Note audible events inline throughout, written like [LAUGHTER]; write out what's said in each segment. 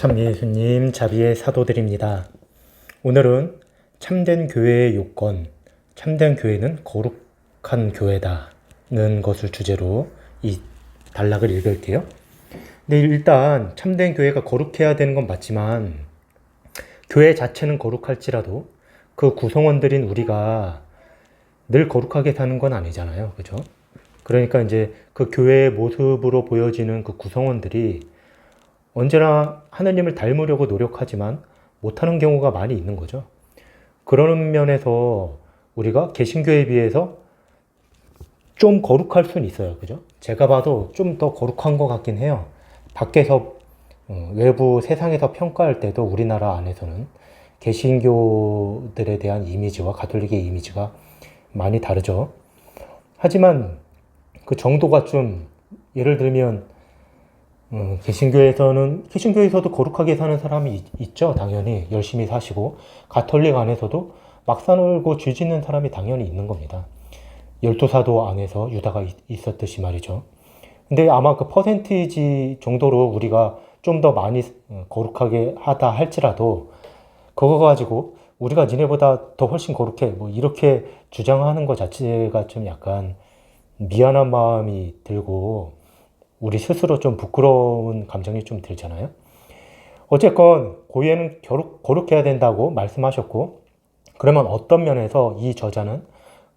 참 예수님 자비의 사도들입니다. 오늘은 참된 교회의 요건, 참된 교회는 거룩한 교회다는 것을 주제로 이 단락을 읽을게요. 근데 일단 참된 교회가 거룩해야 되는 건 맞지만 교회 자체는 거룩할지라도 그 구성원들인 우리가 늘 거룩하게 사는 건 아니잖아요. 그죠? 그러니까 이제 그 교회의 모습으로 보여지는 그 구성원들이 언제나 하나님을 닮으려고 노력하지만 못하는 경우가 많이 있는 거죠. 그런 면에서 우리가 개신교에 비해서 좀 거룩할 수는 있어요. 그죠? 제가 봐도 좀 더 거룩한 것 같긴 해요. 밖에서, 어, 외부 세상에서 평가할 때도 우리나라 안에서는 개신교들에 대한 이미지와 가톨릭의 이미지가 많이 다르죠. 하지만 그 정도가 좀, 예를 들면, 음, 개신교에서는 개신교에서도 거룩하게 사는 사람이 있, 있죠 당연히. 열심히 사시고 가톨릭 안에서도 막 사놀고 쥐 짓는 사람이 당연히 있는 겁니다. 열두 사도 안에서 유다가 있, 있었듯이 말이죠. 근데 아마 그 퍼센티지 정도로 우리가 좀 더 많이 어, 거룩하게 하다 할지라도 그거 가지고 우리가 니네보다 더 훨씬 거룩해 뭐 이렇게 주장하는 것 자체가 좀 약간 미안한 마음이 들고 우리 스스로 좀 부끄러운 감정이 좀 들잖아요. 어쨌건 거룩, 거룩해야 된다고 말씀하셨고 그러면 어떤 면에서 이 저자는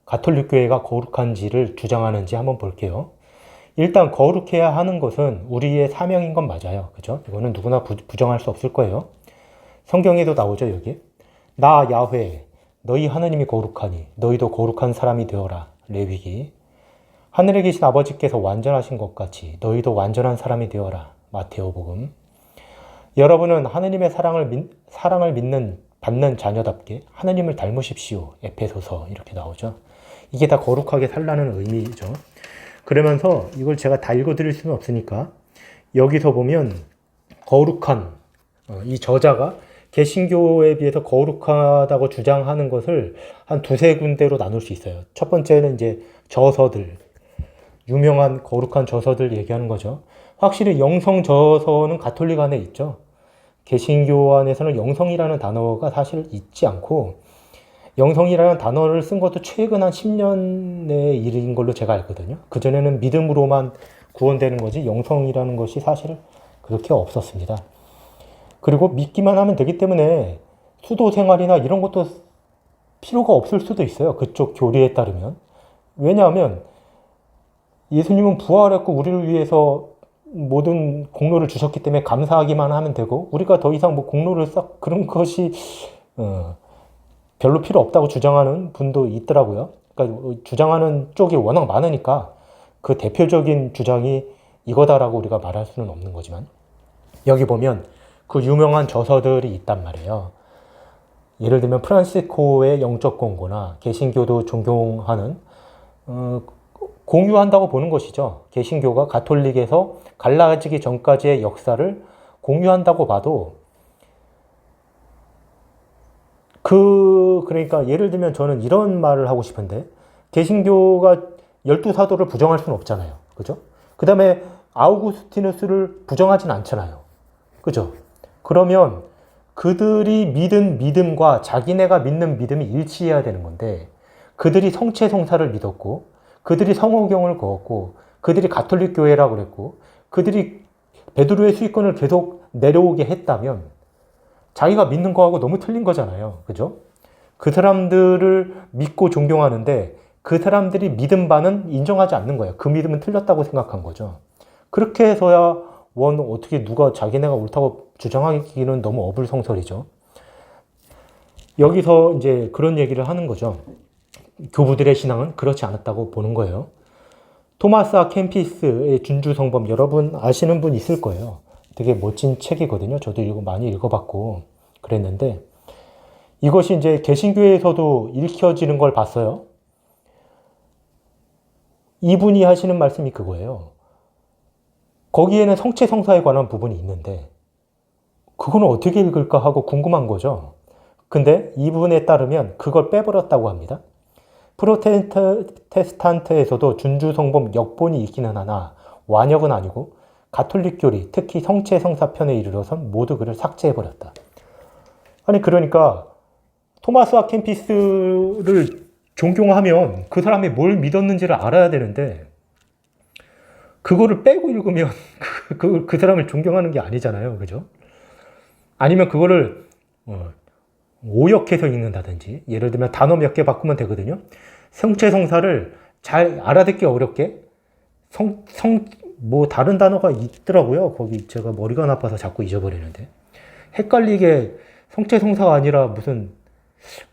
가톨릭 교회가 거룩한지를 주장하는지 한번 볼게요. 일단 거룩해야 하는 것은 우리의 사명인 건 맞아요. 그죠? 이거는 누구나 부, 부정할 수 없을 거예요. 성경에도 나오죠, 여기. 나 야훼 너희 하나님이 거룩하니 너희도 거룩한 사람이 되어라. 레위기 하늘에 계신 아버지께서 완전하신 것 같이 너희도 완전한 사람이 되어라. 마테오복음. 여러분은 하느님의 사랑을 믿, 사랑을 믿는 받는 자녀답게 하느님을 닮으십시오. 에페소서 이렇게 나오죠. 이게 다 거룩하게 살라는 의미죠. 그러면서 이걸 제가 다 읽어드릴 수는 없으니까 여기서 보면 거룩한 어, 이 저자가 개신교에 비해서 거룩하다고 주장하는 것을 한 두세 군데로 나눌 수 있어요. 첫 번째는 이제 저서들, 유명한 거룩한 저서들 얘기하는 거죠. 확실히 영성 저서는 가톨릭 안에 있죠. 개신교 안에서는 영성이라는 단어가 사실 있지 않고 영성이라는 단어를 쓴 것도 최근 한 10년의 일인 걸로 제가 알거든요. 그전에는 믿음으로만 구원되는 거지 영성이라는 것이 사실 그렇게 없었습니다. 그리고 믿기만 하면 되기 때문에 수도 생활이나 이런 것도 필요가 없을 수도 있어요. 그쪽 교리에 따르면. 왜냐하면 예수님은 부활했고 우리를 위해서 모든 공로를 주셨기 때문에 감사하기만 하면 되고 우리가 더 이상 뭐 공로를 싹 그런 것이 어, 별로 필요 없다고 주장하는 분도 있더라고요. 그러니까 주장하는 쪽이 워낙 많으니까 그 대표적인 주장이 이거다라고 우리가 말할 수는 없는 거지만 여기 보면 그 유명한 저서들이 있단 말이에요. 예를 들면 프란시스코의 영적 공고나 개신교도 존경하는 어, 공유한다고 보는 것이죠. 개신교가 가톨릭에서 갈라지기 전까지의 역사를 공유한다고 봐도 그 그러니까 예를 들면 저는 이런 말을 하고 싶은데 개신교가 열두 사도를 부정할 수는 없잖아요. 그죠? 그다음에 아우구스티누스를 부정하진 않잖아요. 그죠? 그러면 그들이 믿은 믿음과 자기네가 믿는 믿음이 일치해야 되는 건데 그들이 성체 성사를 믿었고 그들이 성호경을 그었고 그들이 가톨릭 교회라고 그랬고 그들이 베드로의 수익권을 계속 내려오게 했다면 자기가 믿는 거하고 너무 틀린 거잖아요. 그죠? 그 사람들을 믿고 존경하는데 그 사람들이 믿은 바는 인정하지 않는 거예요. 그 믿음은 틀렸다고 생각한 거죠. 그렇게 해서야 원 어떻게 누가 자기네가 옳다고 주장하기는 너무 어불성설이죠. 여기서 이제 그런 얘기를 하는 거죠. 교부들의 신앙은 그렇지 않았다고 보는 거예요. 토마스 아 캠피스의 준주성범 여러분 아시는 분 있을 거예요. 되게 멋진 책이거든요. 저도 읽어 많이 읽어봤고 그랬는데 이것이 이제 개신교에서도 읽혀지는 걸 봤어요. 이분이 하시는 말씀이 그거예요. 거기에는 성체 성사에 관한 부분이 있는데 그거는 어떻게 읽을까 하고 궁금한 거죠. 근데 이분에 따르면 그걸 빼버렸다고 합니다. 프로테스탄트에서도 준주성범 역본이 있기는 하나 완역은 아니고 가톨릭 교리, 특히 성체 성사편에 이르러선 모두 그를 삭제해버렸다. 아니, 그러니까 토마스 아켄피스를 존경하면 그 사람이 뭘 믿었는지를 알아야 되는데, 그거를 빼고 읽으면 [LAUGHS] 그, 그, 그 사람을 존경하는 게 아니잖아요. 그죠? 아니면 그거를 어, 오역해서 읽는다든지, 예를 들면 단어 몇 개 바꾸면 되거든요. 성체 성사를 잘 알아듣기 어렵게 성, 성, 뭐 다른 단어가 있더라고요. 거기 제가 머리가 나빠서 자꾸 잊어버리는데. 헷갈리게 성체 성사가 아니라 무슨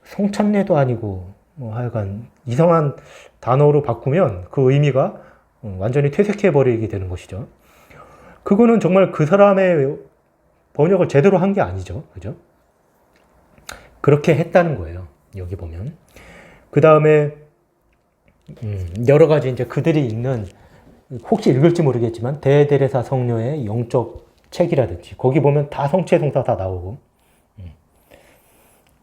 성찬례도 아니고 뭐 하여간 이상한 단어로 바꾸면 그 의미가 어, 완전히 퇴색해 버리게 되는 것이죠. 그거는 정말 그 사람의 번역을 제대로 한 게 아니죠. 그죠? 그렇게 했다는 거예요. 여기 보면. 그 다음에, 음, 여러 가지 이제 그들이 읽는, 혹시 읽을지 모르겠지만, 대데레사 성녀의 영적 책이라든지, 거기 보면 다 성체 성사 다 나오고, 음,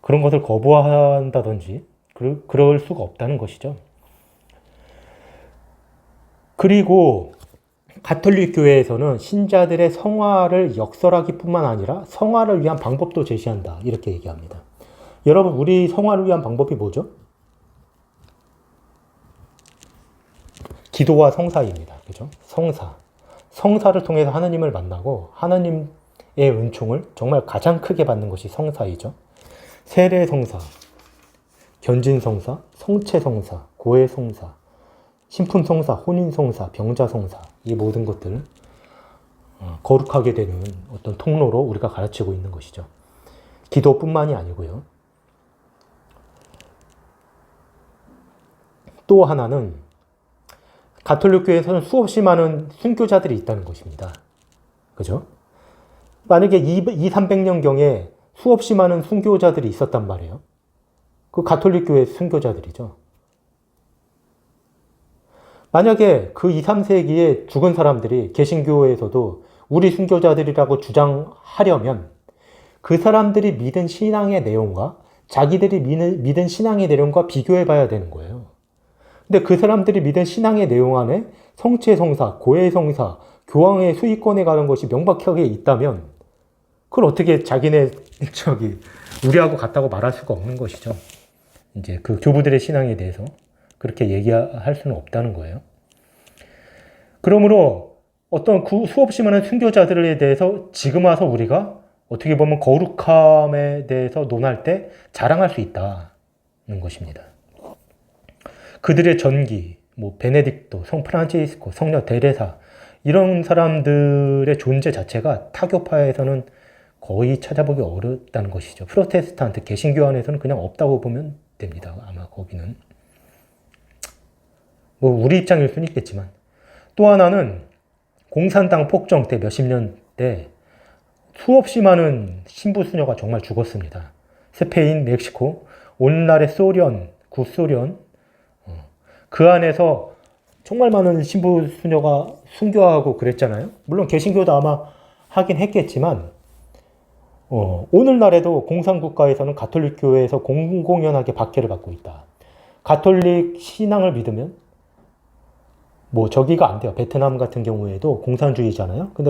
그런 것을 거부한다든지, 그, 그럴 수가 없다는 것이죠. 그리고 가톨릭 교회에서는 신자들의 성화를 역설하기뿐만 아니라 성화를 위한 방법도 제시한다. 이렇게 얘기합니다. 여러분, 우리 성화를 위한 방법이 뭐죠? 기도와 성사입니다. 그죠? 성사. 성사를 통해서 하나님을 만나고 하나님의 은총을 정말 가장 크게 받는 것이 성사이죠. 세례 성사, 견진 성사, 성체 성사, 고해 성사, 신품 성사, 혼인 성사, 병자 성사, 이 모든 것들 어, 거룩하게 되는 어떤 통로로 우리가 가르치고 있는 것이죠. 기도뿐만이 아니고요. 또 하나는 가톨릭 교회에서는 수없이 많은 순교자들이 있다는 것입니다. 그죠? 만약에 2, 300년경에 수없이 많은 순교자들이 있었단 말이에요. 그 가톨릭 교회 순교자들이죠. 만약에 그 2, 3세기에 죽은 사람들이 개신교에서도 우리 순교자들이라고 주장하려면 그 사람들이 믿은 신앙의 내용과 자기들이 믿은 신앙의 내용과 비교해 봐야 되는 거예요. 근데 그 사람들이 믿은 신앙의 내용 안에 성체 성사, 고해 성사, 교황의 수익권에 가는 것이 명백하게 있다면 그걸 어떻게 자기네 [LAUGHS] 저기 우리하고 같다고 말할 수가 없는 것이죠. 이제 그 교부들의 신앙에 대해서 그렇게 얘기할 수는 없다는 거예요. 그러므로 어떤 수없이 많은 순교자들에 대해서 지금 와서 우리가 어떻게 보면 거룩함에 대해서 논할 때 자랑할 수 있다는 것입니다. 그들의 전기, 뭐 베네딕토, 성 프란치스코, 성녀 데레사 이런 사람들의 존재 자체가 타교파에서는 거의 찾아보기 어렵다는 것이죠. 프로테스탄트 개신교 안에서는 그냥 없다고 보면 됩니다. 아마 거기는 뭐 우리 입장일 수는 있겠지만 또 하나는 공산당 폭정 때 몇십 년 때 수없이 많은 신부 수녀가 정말 죽었습니다. 스페인, 멕시코, 오늘날의 소련, 구소련 어, 그 안에서 정말 많은 신부 수녀가 순교하고 그랬잖아요. 물론 개신교도 아마 하긴 했겠지만 어, 오늘날에도 공산국가에서는 가톨릭 교회에서 공공연하게 박해를 받고 있다. 가톨릭 신앙을 믿으면 뭐 저기가 안 돼요. 베트남 같은 경우에도 공산주의잖아요. 근데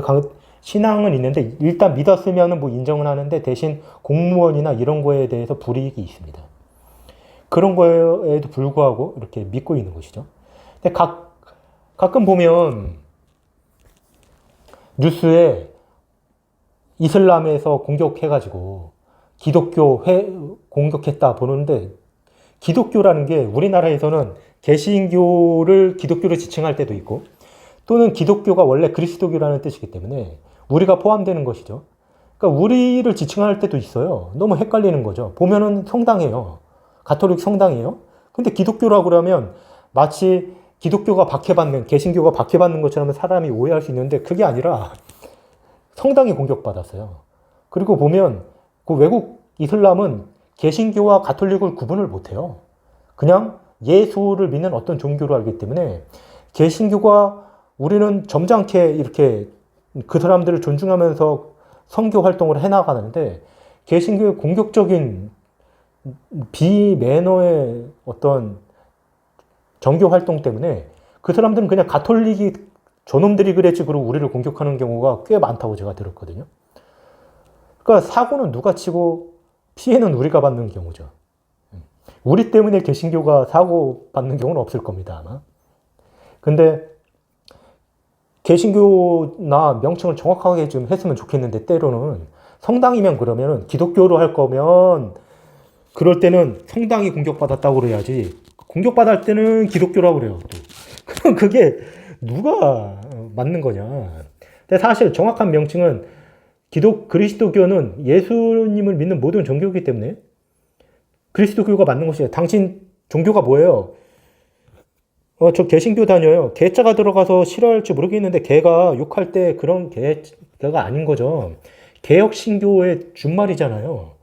신앙은 있는데 일단 믿었으면 뭐 인정은 하는데 대신 공무원이나 이런 거에 대해서 불이익이 있습니다. 그런 거에도 불구하고 이렇게 믿고 있는 것이죠. 근데 각, 가끔 보면 뉴스에 이슬람에서 공격해가지고 기독교 회, 공격했다 보는데 기독교라는 게 우리나라에서는 개신교를 기독교로 지칭할 때도 있고 또는 기독교가 원래 그리스도교라는 뜻이기 때문에 우리가 포함되는 것이죠. 그러니까 우리를 지칭할 때도 있어요. 너무 헷갈리는 거죠. 보면은 성당이에요. 가톨릭 성당이에요. 근데 기독교라고 그러면 마치 기독교가 박해받는, 개신교가 박해받는 것처럼 사람이 오해할 수 있는데 그게 아니라 성당이 공격받았어요. 그리고 보면 그 외국 이슬람은 개신교와 가톨릭을 구분을 못해요. 그냥 예수를 믿는 어떤 종교로 알기 때문에 개신교가 우리는 점잖게 이렇게 그 사람들을 존중하면서 선교 활동을 해나가는데 개신교의 공격적인 비매너의 어떤 정교 활동 때문에 그 사람들은 그냥 가톨릭이 저놈들이 그랬지 그러고 우리를 공격하는 경우가 꽤 많다고 제가 들었거든요. 그러니까 사고는 누가 치고 피해는 우리가 받는 경우죠. 우리 때문에 개신교가 사고 받는 경우는 없을 겁니다, 아마. 근데 개신교나 명칭을 정확하게 좀 했으면 좋겠는데 때로는 성당이면 그러면 기독교로 할 거면 그럴 때는 성당이 공격받았다고 그래야지 공격받을 때는 기독교라고 그래요. 또. [LAUGHS] 그럼 그게 누가 맞는 거냐. 근데 사실 정확한 명칭은 기독 그리스도교는 예수님을 믿는 모든 종교이기 때문에 그리스도교가 맞는 것이에요. 당신 종교가 뭐예요? 어, 저 개신교 다녀요. 개자가 들어가서 싫어할지 모르겠는데 개가 욕할 때 그런 개, 개가 아닌 거죠. 개혁신교의 준말이잖아요.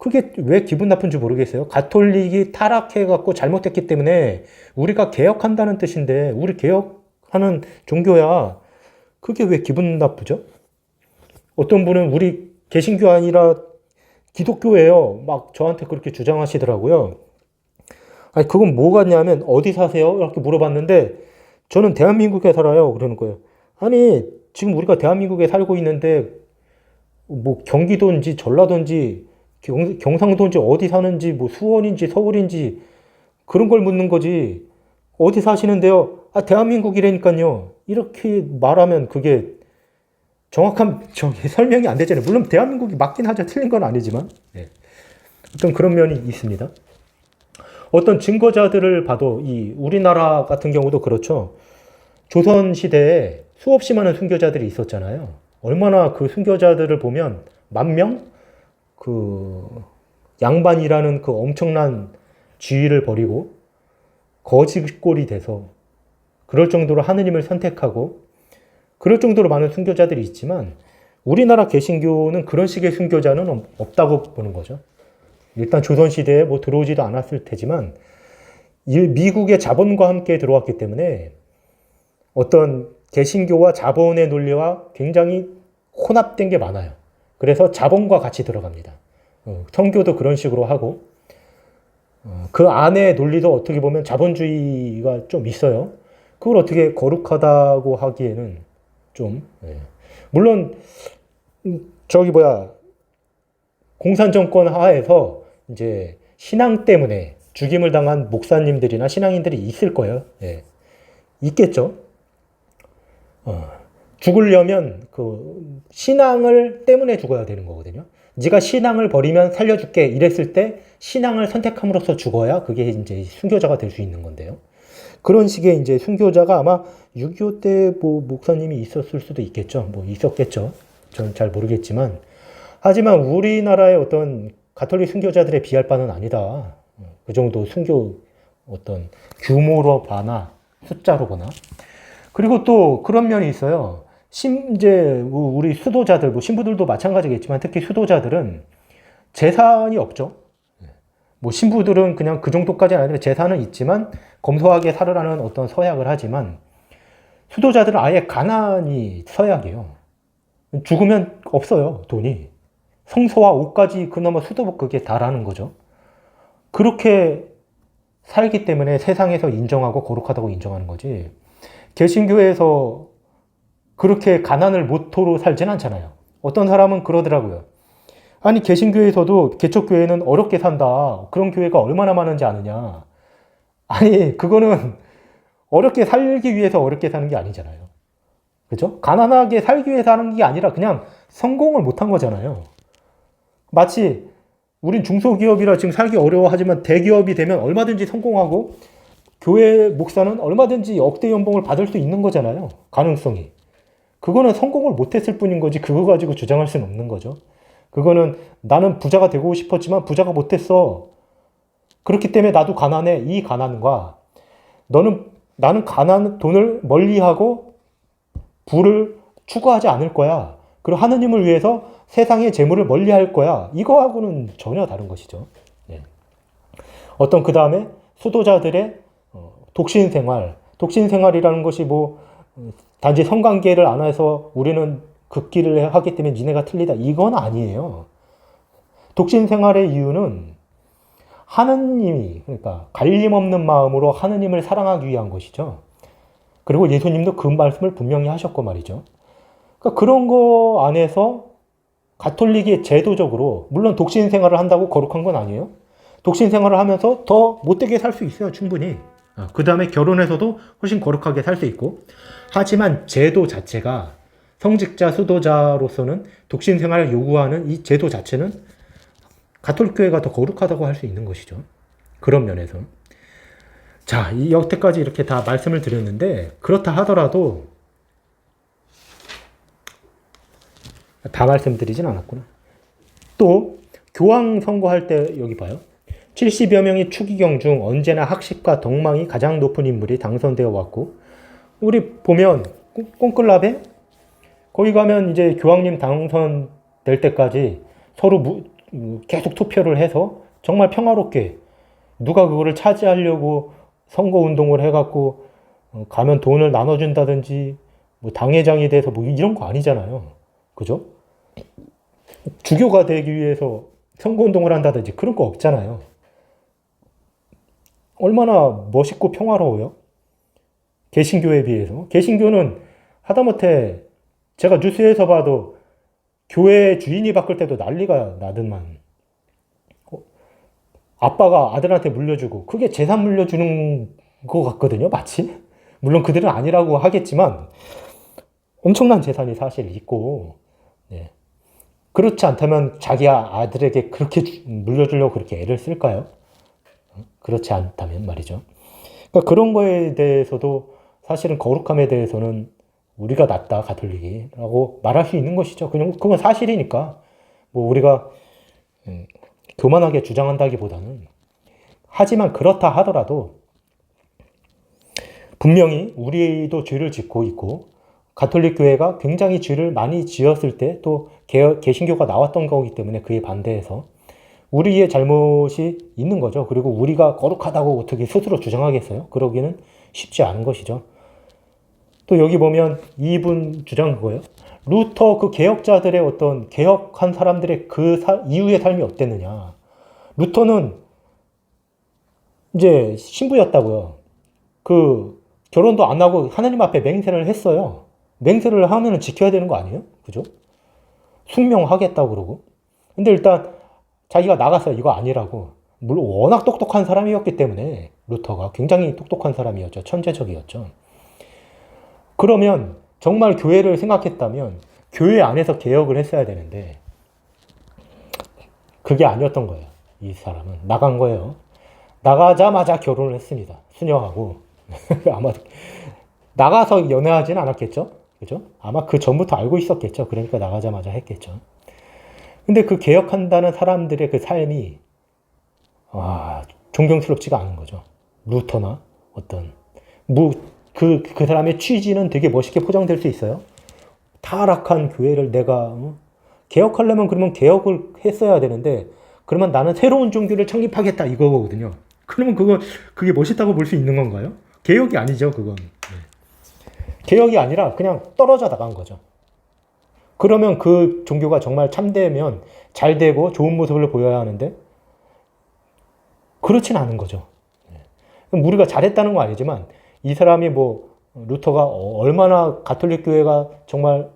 그게 왜 기분 나쁜지 모르겠어요. 가톨릭이 타락해갖고 잘못됐기 때문에 우리가 개혁한다는 뜻인데, 우리 개혁하는 종교야. 그게 왜 기분 나쁘죠? 어떤 분은 우리 개신교 아니라 기독교예요. 막 저한테 그렇게 주장하시더라고요. 아니, 그건 뭐 같냐면, 어디 사세요? 이렇게 물어봤는데, 저는 대한민국에 살아요. 그러는 거예요. 아니, 지금 우리가 대한민국에 살고 있는데, 뭐, 경기도인지 전라도인지, 경, 경상도인지 어디 사는지, 뭐, 수원인지 서울인지, 그런 걸 묻는 거지. 어디 사시는데요? 아, 대한민국이라니까요. 이렇게 말하면 그게 정확한 저기 설명이 안 되잖아요. 물론 대한민국이 맞긴 하죠. 틀린 건 아니지만. 네. 어떤 그런 면이 있습니다. 어떤 증거자들을 봐도 이 우리나라 같은 경우도 그렇죠. 조선 시대에 수없이 많은 순교자들이 있었잖아요. 얼마나 그 순교자들을 보면 만 명? 그 양반이라는 그 엄청난 지위를 버리고 거짓골이 돼서 그럴 정도로 하느님을 선택하고 그럴 정도로 많은 순교자들이 있지만 우리나라 개신교는 그런 식의 순교자는 없다고 보는 거죠. 일단 조선시대에 뭐 들어오지도 않았을 테지만 미국의 자본과 함께 들어왔기 때문에 어떤 개신교와 자본의 논리와 굉장히 혼합된 게 많아요. 그래서 자본과 같이 들어갑니다. 어, 성교도 그런 식으로 하고 어, 그 안에 논리도 어떻게 보면 자본주의가 좀 있어요. 그걸 어떻게 거룩하다고 하기에는 좀 예. 물론 음, 저기 뭐야 공산 정권 하에서 이제 신앙 때문에 죽임을 당한 목사님들이나 신앙인들이 있을 거예요. 예. 있겠죠. 어. 죽으려면 그 신앙을 때문에 죽어야 되는 거거든요. 네가 신앙을 버리면 살려줄게 이랬을 때 신앙을 선택함으로써 죽어야 그게 이제 순교자가 될 수 있는 건데요. 그런 식의 이제 순교자가 아마 6.25 때 뭐 목사님이 있었을 수도 있겠죠. 뭐 있었겠죠. 저는 잘 모르겠지만 하지만 우리나라의 어떤 가톨릭 순교자들에 비할 바는 아니다. 그 정도 순교 어떤 규모로 봐나 숫자로 보나. 그리고 또 그런 면이 있어요. 신, 이제 우리 수도자들, 뭐 신부들도 마찬가지겠지만 특히 수도자들은 재산이 없죠. 뭐 신부들은 그냥 그 정도까지는 아니라 재산은 있지만 검소하게 살으라는 어떤 서약을 하지만 수도자들은 아예 가난이 서약이에요. 죽으면 없어요, 돈이. 성소와 옷까지 그나마 수도 그게 다라는 거죠. 그렇게 살기 때문에 세상에서 인정하고 거룩하다고 인정하는 거지. 개신교에서 그렇게 가난을 모토로 살진 않잖아요. 어떤 사람은 그러더라고요. 아니, 개신교에서도 개척교회는 어렵게 산다. 그런 교회가 얼마나 많은지 아느냐. 아니, 그거는 어렵게 살기 위해서 어렵게 사는 게 아니잖아요. 그죠? 가난하게 살기 위해서 하는 게 아니라 그냥 성공을 못한 거잖아요. 마치 우린 중소기업이라 지금 살기 어려워하지만 대기업이 되면 얼마든지 성공하고 교회 목사는 얼마든지 억대 연봉을 받을 수 있는 거잖아요. 가능성이. 그거는 성공을 못했을 뿐인 거지 그거 가지고 주장할 수는 없는 거죠. 그거는 나는 부자가 되고 싶었지만 부자가 못했어. 그렇기 때문에 나도 가난해. 이 가난과 너는 나는 가난 돈을 멀리하고 부를 추구하지 않을 거야. 그리고 하느님을 위해서 세상의 재물을 멀리할 거야. 이거하고는 전혀 다른 것이죠. 예. 어떤 그 다음에 수도자들의 어, 독신 생활, 독신 생활이라는 것이 뭐 단지 성관계를 안 해서 우리는 극기를 하기 때문에 니네가 틀리다. 이건 아니에요. 독신 생활의 이유는 하느님이 그러니까 갈림 없는 마음으로 하느님을 사랑하기 위한 것이죠. 그리고 예수님도 그 말씀을 분명히 하셨고 말이죠. 그러니까 그런 거 안에서 가톨릭이 제도적으로 물론 독신 생활을 한다고 거룩한 건 아니에요. 독신 생활을 하면서 더 못되게 살 수 있어요, 충분히. 그 다음에 결혼해서도 훨씬 거룩하게 살 수 있고. 하지만 제도 자체가 성직자, 수도자로서는 독신 생활을 요구하는 이 제도 자체는 가톨릭 교회가 더 거룩하다고 할 수 있는 것이죠. 그런 면에서. 자, 이 여태까지 이렇게 다 말씀을 드렸는데 그렇다 하더라도 다 말씀드리진 않았구나. 또 교황 선거할 때 여기 봐요. 70여 명의 추기경 중 언제나 학식과 덕망이 가장 높은 인물이 당선되어 왔고 우리 보면 꽁- 꽁클라베 거기 가면 이제 교황님 당선될 때까지 서로 무- 음, 계속 투표를 해서 정말 평화롭게 누가 그거를 차지하려고 선거 운동을 해갖고 어, 가면 돈을 나눠준다든지 뭐 당회장이 돼서 뭐 이런 거 아니잖아요. 그죠? 주교가 되기 위해서 선거 운동을 한다든지 그런 거 없잖아요. 얼마나 멋있고 평화로워요? 개신교에 비해서. 개신교는 하다못해 제가 뉴스에서 봐도 교회 주인이 바꿀 때도 난리가 나더만. 어, 아빠가 아들한테 물려주고 그게 재산 물려주는 것 같거든요, 마치. 물론 그들은 아니라고 하겠지만 엄청난 재산이 사실 있고, 네. 그렇지 않다면 자기 아들에게 그렇게 주- 물려주려고 그렇게 애를 쓸까요? 그렇지 않다면 말이죠. 그러니까 그런 거에 대해서도 사실은 거룩함에 대해서는 우리가 낫다 가톨릭이라고 말할 수 있는 것이죠. 그냥 그건 사실이니까 뭐 우리가 음, 교만하게 주장한다기보다는 하지만 그렇다 하더라도 분명히 우리도 죄를 짓고 있고 가톨릭 교회가 굉장히 죄를 많이 지었을 때 또 개신교가 나왔던 거기 때문에 그에 반대해서 우리의 잘못이 있는 거죠. 그리고 우리가 거룩하다고 어떻게 스스로 주장하겠어요? 그러기는 쉽지 않은 것이죠. 또 여기 보면 이분 주장 그거예요. 루터 그 개혁자들의 어떤 개혁한 사람들의 그 사- 이후의 삶이 어땠느냐. 루터는 이제 신부였다고요. 그 결혼도 안 하고 하나님 앞에 맹세를 했어요. 맹세를 하면 지켜야 되는 거 아니에요? 그죠? 숙명하겠다고 그러고. 근데 일단 자기가 나가서 이거 아니라고. 물론 워낙 똑똑한 사람이었기 때문에 루터가 굉장히 똑똑한 사람이었죠. 천재적이었죠. 그러면 정말 교회를 생각했다면 교회 안에서 개혁을 했어야 되는데 그게 아니었던 거예요. 이 사람은 나간 거예요. 나가자마자 결혼을 했습니다. 수녀하고 [LAUGHS] 아마 나가서 연애하진 않았겠죠. 그죠? 아마 그 전부터 알고 있었겠죠. 그러니까 나가자마자 했겠죠. 근데 그 개혁한다는 사람들의 그 삶이 아, 존경스럽지가 않은 거죠. 루터나 어떤 뭐 그, 그 사람의 취지는 되게 멋있게 포장될 수 있어요. 타락한 교회를 내가 어? 개혁하려면 그러면 개혁을 했어야 되는데 그러면 나는 새로운 종교를 창립하겠다 이거거든요. 그러면 그거 그게 멋있다고 볼 수 있는 건가요? 개혁이 아니죠, 그건. 네. 개혁이 아니라 그냥 떨어져 나간 거죠. 그러면 그 종교가 정말 참되면 잘 되고 좋은 모습을 보여야 하는데 그렇진 않은 거죠. 우리가 잘했다는 건 아니지만 이 사람이 뭐 루터가 어- 얼마나 가톨릭 교회가 정말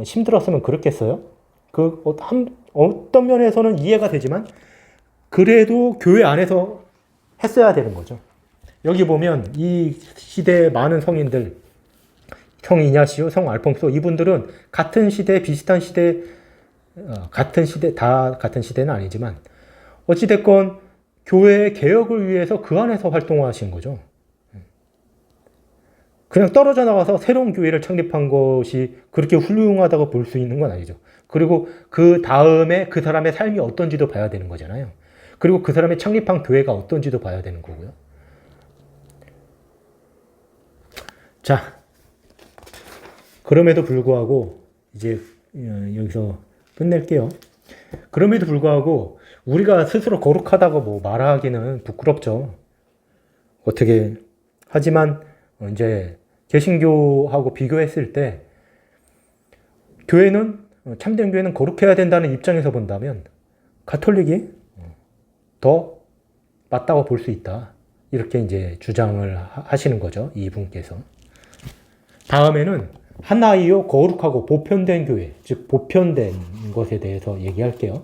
힘들었으면 그렇겠어요? 그 어- 한- 어떤 면에서는 이해가 되지만 그래도 교회 안에서 했어야 되는 거죠. 여기 보면 이 시대의 많은 성인들 성 이냐시오, 성 알퐁소 이분들은 같은 시대 비슷한 시대 어, 같은 시대 다 같은 시대는 아니지만 어찌 됐건 교회의 개혁을 위해서 그 안에서 활동하신 거죠. 그냥 떨어져 나가서 새로운 교회를 창립한 것이 그렇게 훌륭하다고 볼 수 있는 건 아니죠. 그리고 그 다음에 그 사람의 삶이 어떤지도 봐야 되는 거잖아요. 그리고 그 사람이 창립한 교회가 어떤지도 봐야 되는 거고요. 자, 그럼에도 불구하고 이제 어, 여기서 끝낼게요. 그럼에도 불구하고 우리가 스스로 거룩하다고 뭐 말하기는 부끄럽죠. 어떻게 하지만 이제 개신교하고 비교했을 때 교회는 어, 참된 교회는 거룩해야 된다는 입장에서 본다면 가톨릭이 더 맞다고 볼 수 있다. 이렇게 이제 주장을 하- 하시는 거죠. 이분께서. 다음에는 하나이요 거룩하고 보편된 교회, 즉 보편된 것에 대해서 얘기할게요.